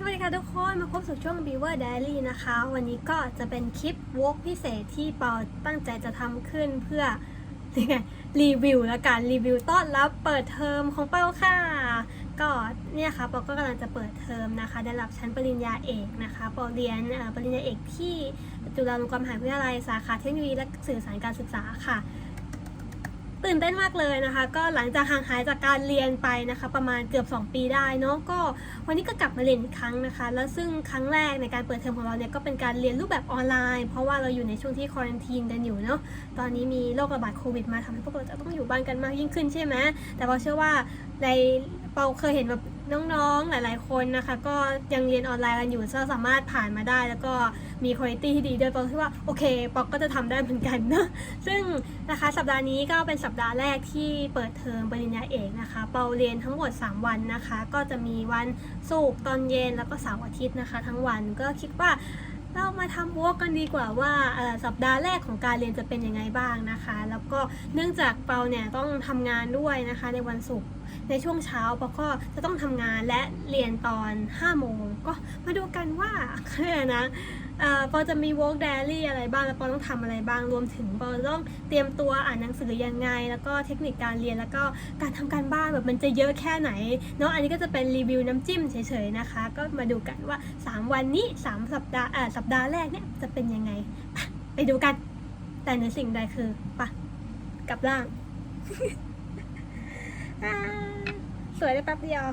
สวัสดีค่ะทุกคนมาพบสู่ช่วง Beaver Diary นะคะ วันนี้ก็จะเป็นคลิปวอล์กพิเศษที่ปาตั้งใจจะทำขึ้นเพื่อรีวิวและการรีวิวต้อนรับเปิดเทอมของเปาค่ะ ก็เนี่ยค่ะปาก็กำลังจะเปิดเทอมนะคะ ได้รับชั้นปริญญาเอกนะคะปาเรียนปริญญาเอกที่จุฬาลงกรณ์มหาวิทยาลัยสาขาเทคโนโลยีและสื่อสารการศึกษาค่ะ ตื่นเต้นมากเลยนะคะ ก็หลังจากห่างหายจากการเรียนไปนะคะ ประมาณเกือบ 2 ปีได้เนาะก็วันนี้ก็กลับมาเรียนอีกครั้งนะคะ แล้วซึ่งครั้งแรกในการเปิดเทอมของเราเนี่ยก็เป็นการเรียนรูปแบบออนไลน์ เพราะว่าเราอยู่ในช่วงที่ควอรันทีนกันอยู่เนาะตอนนี้มีโรคระบาดโควิดมาทำให้พวกเราจะต้องอยู่บ้านกันมากยิ่งขึ้นใช่ไหมแต่เราเชื่อว่าในเราเคยเห็นแบบ น้องๆหลาย ๆ คนนะคะ ก็ยังเรียนออนไลน์กันอยู่ก็สามารถผ่านมาได้ แล้วก็มีคุณภาพที่ดีด้วยเปาคิดว่าโอเคปอกก็จะทำได้เหมือนกันเนะซึ่งนะคะสัปดาห์นี้ก็เป็นสัปดาห์แรกที่เปิดเทอมปริญญาเอกนะคะ เปาเรียนทั้งหมด 3 วันนะคะ ก็จะมีวันศุกร์ตอนเย็นแล้วก็เสาร์อาทิตย์นะคะ ทั้งวันก็คิดว่าเรามาทำวอล์กกันดีกว่าว่าสัปดาห์แรกของการเรียนจะเป็นยังไงบ้างนะคะ แล้วก็เนื่องจากเปาเนี่ยต้องทำงานด้วยนะคะในวันศุกร์ ในช่วงเช้าเปาก็จะต้องทำงานและเรียนตอน 5 โมง ก็มาดูกันว่าคือนะเอ่อปอจะมี work diary อะไรบ้าง แล้วปอต้องทำอะไรบ้าง รวมถึงปอต้องเตรียมตัวอ่านหนังสือยังไง แล้วก็เทคนิคการเรียน แล้วก็การทำการบ้านแบบมันจะเยอะแค่ไหน เนาะ อันนี้ก็จะเป็นรีวิวน้ำจิ้มเฉยๆนะคะ ก็มาดูกันว่า 3 วันนี้ 3 สัปดาห์สัปดาห์แรกเนี่ยจะเป็นยังไง ไปดูกัน แต่ในสิ่งใดคือปะกลับร่างอ่า สวยได้แป๊บเดียว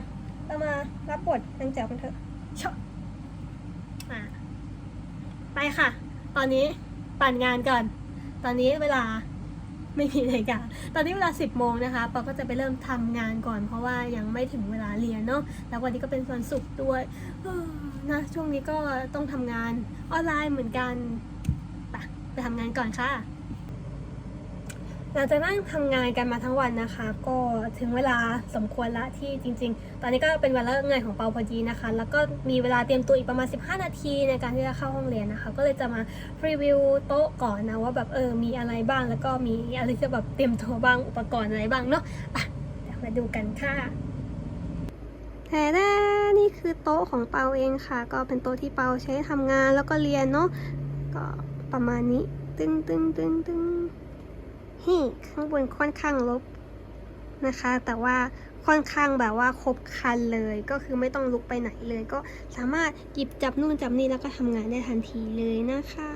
เรามารับบทนางแจ๋วกันเถอะชอบอ่าไปค่ะ ตอนนี้ปั่นงานก่อน ตอนนี้เวลาไม่มีนาฬิกาตอนนี้เวลา 10 โมงนะคะปอก็จะไปเริ่มทำงานก่อน เพราะว่ายังไม่ถึงเวลาเรียนเนาะ แล้ววันนี้ก็เป็นวันศุกร์ด้วยนะ ช่วงนี้ก็ต้องทำงานออนไลน์เหมือนกัน ไปไปทำงานก่อนค่ะ หลังจากนั่งทำงานกันมาทั้งวันนะคะ ก็ถึงเวลาสมควรละที่จริง ๆ ตอนนี้ก็เป็นเวันเลิกงานของเปาพอดีนะคะ แล้วก็มีเวลาเตรียมตัวอีกประมาณ 15 นาทีในการที่จะเข้าห้องเรียนนะคะ ก็เลยจะมารีวิวโต๊ะก่อนนะว่าแบบเออมีอะไรบ้างแล้วก็มีอะไรจะแบบเตรียมตัวบ้างอุปกรณ์อะไรบ้างเนาะไปเดี๋ยวมาดูกันค่ะแต่แน่นี่คือโต๊ะของเปาเองค่ะ ก็เป็นโต๊ะที่เปาใช้ทำงานแล้วก็เรียนเนาะก็ประมาณนี้ตึงตึงตึงตึง นี่ข้างบนค่อนข้างลบนะคะ แต่ว่าค่อนข้างแบบว่าครบคันเลย ก็คือไม่ต้องลุกไปไหนเลย ก็สามารถหยิบจับนู่นจับนี่แล้วก็ทำงานได้ทันทีเลยนะคะ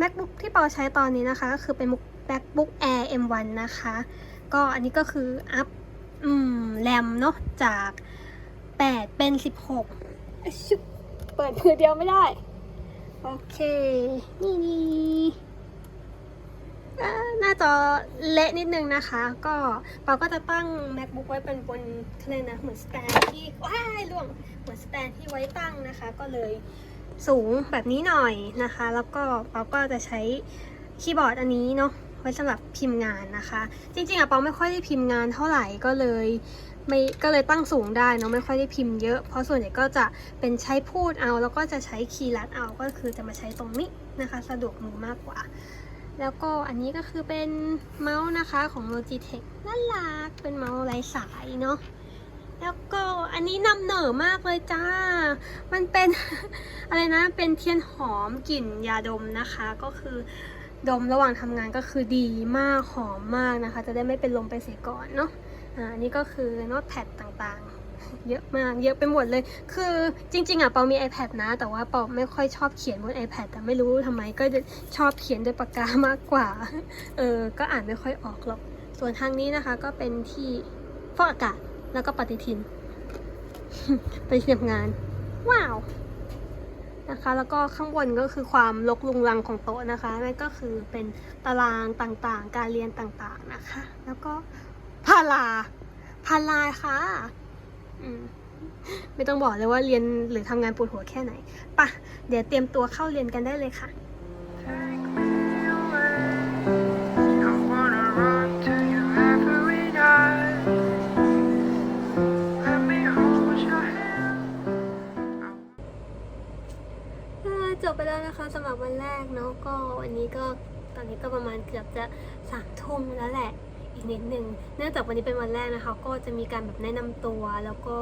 MacBook ที่ปาใช้ตอนนี้นะคะ ก็คือเป็น MacBook Air M1 นะคะ ก็อันนี้ก็คืออัพอืมแรมเนาะจาก 8 เป็น 16 เปิดมือเดียวไม่ได้ โอเค นี่นี่หน้าจอเละนิดนึงนะคะ ก็เปาก็จะตั้ง macbook ไว้เป็นบนเขาเรียกนะเหมือนสแตนที่ว้ายล่วงเหมือนสแตนที่ไว้ตั้งนะคะ ก็เลยสูงแบบนี้หน่อยนะคะ แล้วก็เปาก็จะใช้คีย์บอร์ดอันนี้เนาะไว้สำหรับพิมพ์งานนะคะ จริงๆอะเปาไม่ค่อยได้พิมพ์งานเท่าไหร่ก็เลย ไม่ก็เลยตั้งสูงได้เนาะไม่ค่อยได้พิมพ์เยอะ เพราะส่วนใหญ่ก็จะเป็นใช้พูดเอา แล้วก็จะใช้คีย์ลัดเอาก็คือจะมาใช้ตรงนี้นะคะ สะดวกมือมากกว่า แล้วก็อันนี้ก็คือเป็นเมาส์นะคะของ Logitech น่ารักเป็นเมาส์ไร้สายเนาะแล้วก็อันนี้นำเหนอมากเลยจ้า มันเป็น อะไรนะ เป็นเทียนหอมกลิ่นยาดมนะคะ ก็คือดมระหว่างทำงานก็คือดีมากหอมมากนะคะ จะได้ไม่เป็นลมไปเสียก่อนเนาะ อ่าอันนี่ก็คือโน้ตแพดต่างๆ เยอะมาก เยอะไปหมดเลย คือจริง ๆอะเปามี iPad นะ แต่ว่าเปาไม่ค่อยชอบเขียนบน iPad แต่ไม่รู้ทำไมก็ชอบเขียนด้วยปากกามากกว่า เออ ก็อ่านไม่ค่อยออกหรอก ส่วนทางนี้นะคะก็เป็นที่ฟอกอากาศแล้วก็ปฏิทิน ไปทำงาน ว้าวนะคะ แล้วก็ข้างบนก็คือความลกลุงลังของโต๊ะนะคะนั่นก็คือเป็นตารางต่างๆ การเรียนต่างๆนะคะ แล้วก็ พาราพาราค่ะอืมไม่ต้องบอกเลยว่าเรียนหรือทำงานปวดหัวแค่ไหนปะเดี๋ยวเตรียมตัวเข้าเรียนกันได้เลยค่ะ I wanna run to you every night. Let me hold your hand. อ่าจบไปแล้วนะคะสำหรับวันแรกเนาะก็วันนี้ก็ตอนนี้ก็ประมาณเกือบจะสามทุ่มแล้วแหละ อีกนิดนึง เนื่องจากวันนี้เป็นวันแรกนะคะ ก็จะมีการแบบแนะนำตัว แล้วก็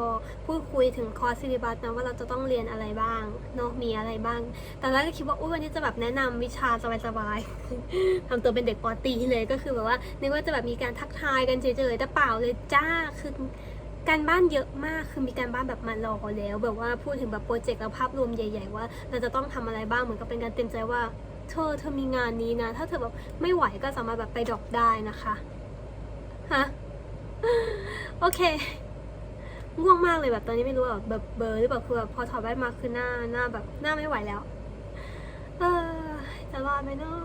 พูดคุยถึงคอร์สซิลิบัสนะว่าเราจะต้องเรียนอะไรบ้างเนาะมีอะไรบ้าง แตอนแรกก็คิดว่าอุ้ยวันนี้จะแบบแนะนำวิชาสบายๆทำตัวเป็นเด็กปอตีเลยก็คือแบบว่านึกว่าจะแบบมีการทักทายกันเฉยๆแต่เปล่าเลยจ้าคือการบ้านเยอะมาก คือมีการบ้านแบบมารอแล้ว แบบว่าพูดถึงแบบโปรเจกต์แล้วภาพรวมใหญ่ ๆ ว่า เราจะต้องทำอะไรบ้าง เหมือนกับเป็นการเตรียมใจว่า เธอเธอมีงานนี้นะ ถ้าเธอแบบไม่ไหวก็สามารถแบบไปดรอปได้นะคะ ฮะ โอเค ง่วงมากเลยแบบตอนนี้ไม่รู้แบบแบบเบอร์หรือเปล่าคือแบบพอถอดแว่นมาคือหน้าหน้าแบบหน้าไม่ไหวแล้ว เออ จะรอดไหมเนาะ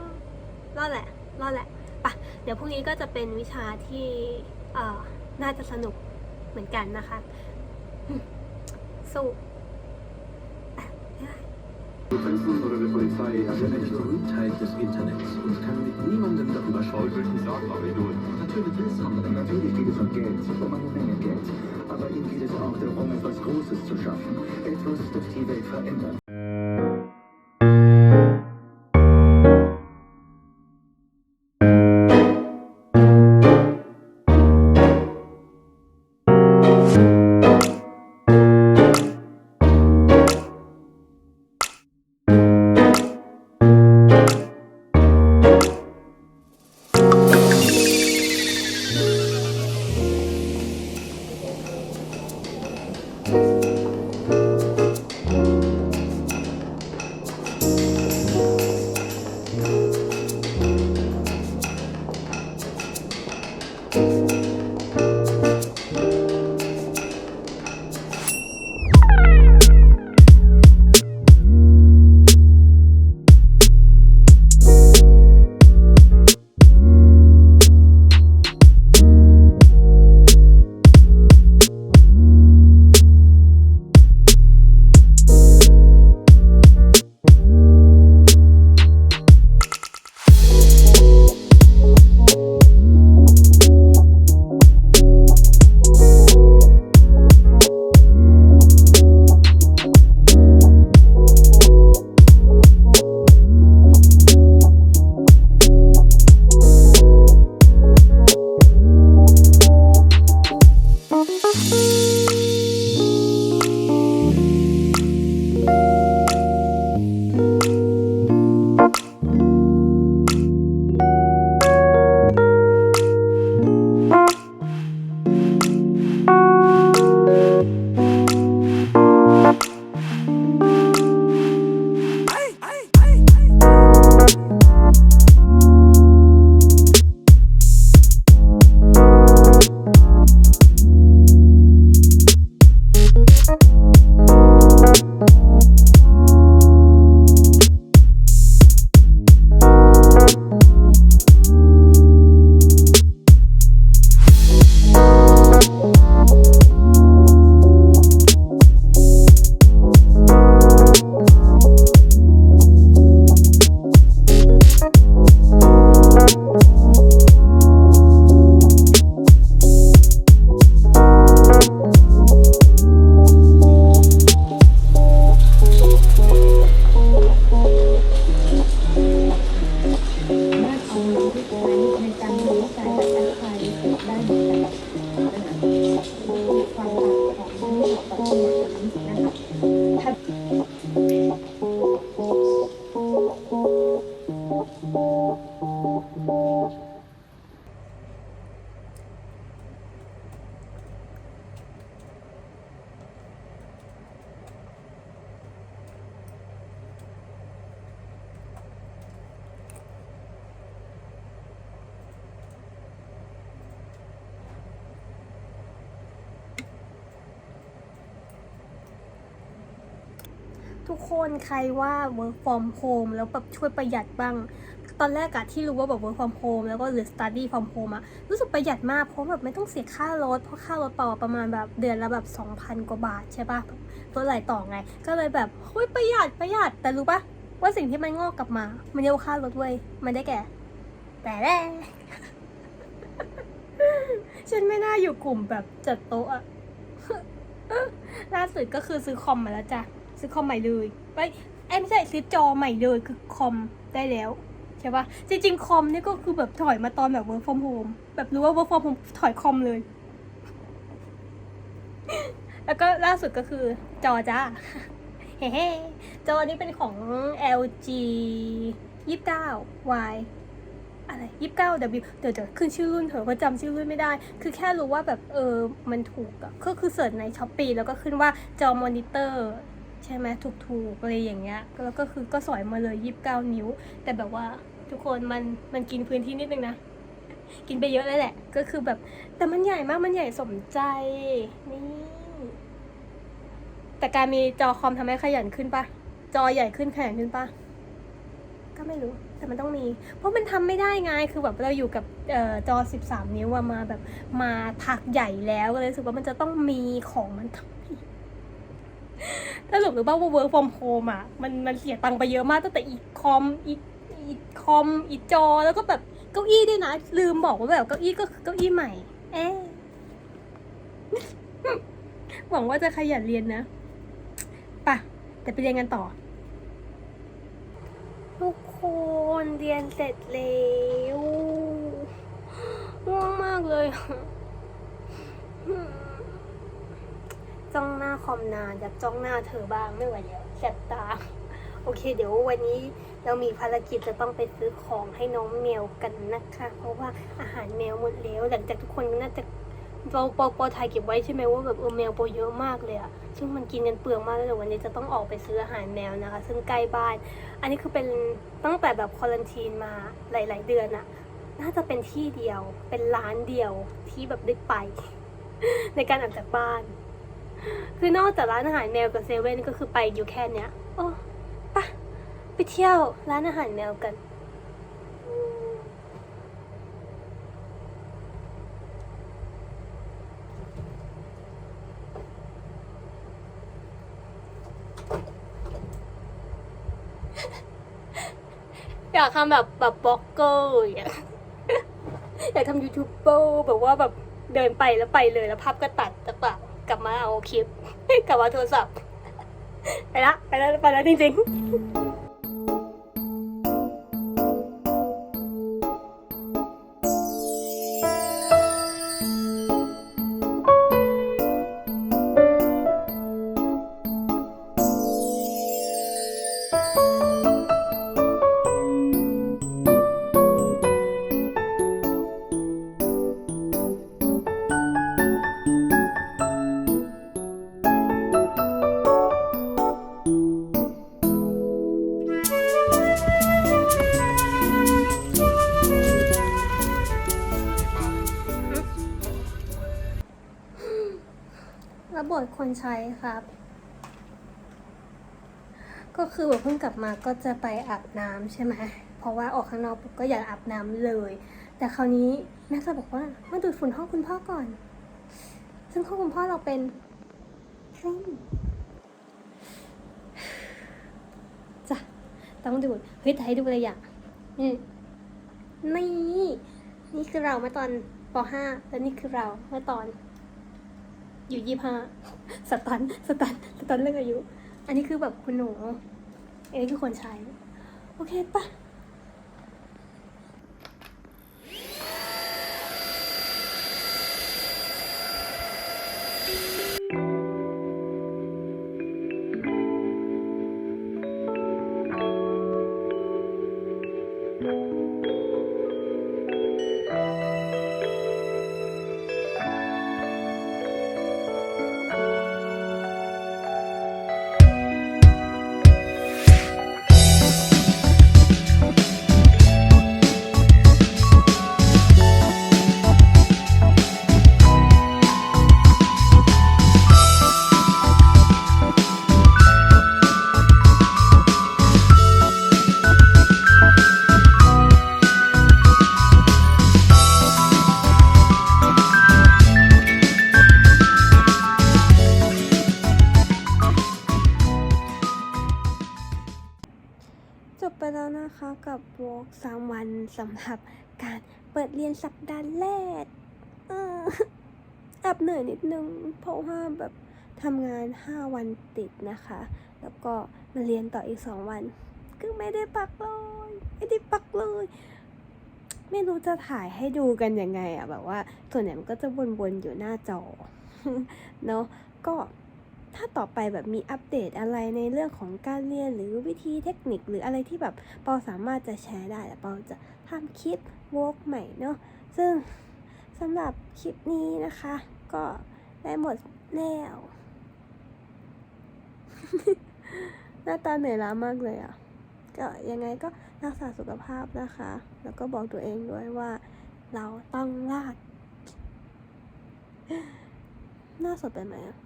รอดแหละ รอดแหละปะเดี๋ยวพรุ่งนี้ก็จะเป็นวิชาที่เอ่อน่าจะสนุกเหมือนกันนะคะ สู้อะ sei eine Berühmtheit des Internets und kann mit niemandem darüber schaukeln. Natürlich will es andere. Natürlich geht es um Geld, um eine Menge Geld. Aber ihm geht es auch darum, etwas Großes zu schaffen. Etwas, das die Welt verändert. 他 ทุกคนใครว่า work from home แล้วแบบช่วยประหยัดบ้าง ตอนแรกอะที่รู้ว่าแบบ work from home แล้วก็หรือ study from home อะรู้สึกประหยัดมากเพราะแบบไม่ต้องเสียค่ารถ เพราะค่ารถเปาประมาณแบบเดือนละแบบ 2,000 กว่าบาทใช่ปะรถไหลต่อไง ก็เลยแบบเฮ้ยประหยัดประหยัดแต่รู้ปะว่าสิ่งที่มันงอกกลับมา มันเยกว่าค่ารถเว้ยมันได้แก่ แต่แรกฉันไม่น่าอยู่กลุ่มแบบจัดโต๊ะอะล่าสุดก็คือซื้อคอมมาแล้วจ้ะ ซื้อคอมใหม่เลยไปเอ้ไม่ใช่ซื้อจอใหม่เลยคือคอมได้แล้วใช่ปะจริงๆคอมนี่ก็คือแบบถอยมาตอนแบบ work from home แบบรู้ว่า work from home ถอยคอมเลย แล้วก็ล่าสุดก็คือจอจ้าเฮ้จอนี้เป็นของ LG 29 Y อะไร 29 W เดี๋ยวเดี๋ยวขึ้นชื่อรุ่นเถอะเพราะจำชื่อรุ่นไม่ได้ คือแค่รู้ว่าแบบเออมันถูกอะก็คือเสิร์ชในช้อปปีแล้วก็ขึ้นว่าจอมอนิเตอร์ ใช่ไหมถูกๆอะไรอย่างเงี้ยแล้วก็คือก็สอยมาเลย29นิ้ว แต่แบบว่าทุกคนมันมันกินพื้นที่นิดนึงนะ กินไปเยอะเลยแหละ ก็คือแบบ แต่มันใหญ่มากมันใหญ่สมใจนี่แต่การมีจอคอมทำให้ขยันขึ้นปะจอใหญ่ขึ้นขยันขึ้นปะก็ไม่รู้แต่มันต้องมี เพราะมันทำไม่ได้ไงคือแบบเราอยู่กับออจอ 13 นิ้วมาแบบมาพักใหญ่แล้วก็เลยรู้สึกว่ามันจะต้องมีของมันต้องมี ถ้าสมมติว่า work from home อะมันมันเสียตังค์ไปเยอะมากตั้งแต่อีคอมอีอีคอมอีจอแล้วก็แบบเก้าอี้ด้วยนะ ลืมบอกว่าแบบเก้าอี้ก็คือเก้าอี้ใหม่ เอ๊หวังว่าจะขยันเรียนนะป่ะแต่ไปเรียนกันต่อ ทุกคนเรียนเสร็จแล้วง่วงมากเลย คอมนานอยากจ้องหน้าเธอบ้างไม่ไหวแล้วแสบตา โอเค เดี๋ยววันนี้เรามีภารกิจจะต้องไปซื้อของให้น้องแมวกันนะคะ เพราะว่าอาหารแมวหมดแล้ว หลังจากทุกคนน่าจะโปรโปรโปรถ่ายเก็บไว้ใช่ไหมว่าแบบเออแมวโปรเยอะมากเลยอะซึ่งมันกินกันเปลืองมากเลยเดี๋ยววันนี้จะต้องออกไปซื้ออาหารแมวนะคะ ซึ่งใกล้บ้าน อันนี้คือเป็นตั้งแต่แบบควอลันทีนมาหลาย ๆ เดือนอะน่าจะเป็นที่เดียว เป็นร้านเดียวที่แบบได้ไป ในการออกจากบ้าน คือนอกจากร้านอาหารแมวกับเซเว่นก็คือไปอยู่แค่เนี้ย โอ้ปะไปเที่ยวร้านอาหารแมวกัน อยากทำแบบแบบบล็อกเกอร์อยางเงี้ยอยากทำยูทูบเบอร์แบบว่าแบบเดินไปแล้วไปเลยแล้วภาพก็ตัดแล้วแบบ กลับมาเอาคลิป กลับมาโทรศัพท์ ไปละ ไปแล้วไปแล้วจริง ๆ ใช้ครับ ก็คือแบบเพิ่งกลับมาก็จะไปอาบน้ำใช่ไหมเพราะว่าออกข้างนอกปุ๊บก็อยากอาบน้ำเลย แต่คราวนี้แม่จะบอกว่ามาดูดฝุ่นห้องคุณพ่อก่อน ซึ่งห้องคุณพ่อเราเป็นซึ่งจ้ะต้องดูดเฮ้ยแต่ให้ดูอะไรอย่างนี่นี่นี่คือเราเมื่อตอนป .5 และนี่คือเราเมื่อตอน อยู่ยี่ห้าสตันสตันสตันเรื่องอายุ อันนี้คือแบบคุณหนูอันนี้คือคนใช้ โอเคปะ เปิดเรียนสัปดาห์แรกเออแอบเหนื่อยนิดนึง เพราะว่าแบบทำงาน 5 วันติดนะคะ แล้วก็มาเรียนต่ออีก 2 วันคือไม่ได้ปักเลย ไม่ได้ปักเลย ไม่รู้จะถ่ายให้ดูกันยังไงอะแบบว่า ส่วนใหญ่มันก็จะวนๆอยู่หน้าจอ เนาะ ก็ถ้าต่อไปแบบมีอัปเดตอะไรในเรื่องของการเรียนหรือวิธีเทคนิคหรืออะไรที่แบบปอสามารถจะแชร์ได้แล้วปอจะ ทำคลิปวอล์กใหม่เนาะซึ่งสำหรับคลิปนี้นะคะ ก็ได้หมดแล้วหน้าตาเหนื่อยล้ามากเลยอะก็ยังไงก็รักษาสุขภาพนะคะ แล้วก็บอกตัวเองด้วยว่าเราต้องรอดน้าสดไปไหมอะ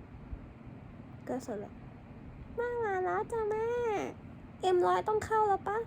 ก็สดแหละมามาแล้วจ้ะแม่ เอ็มร้อยต้องเข้าแล้วปะ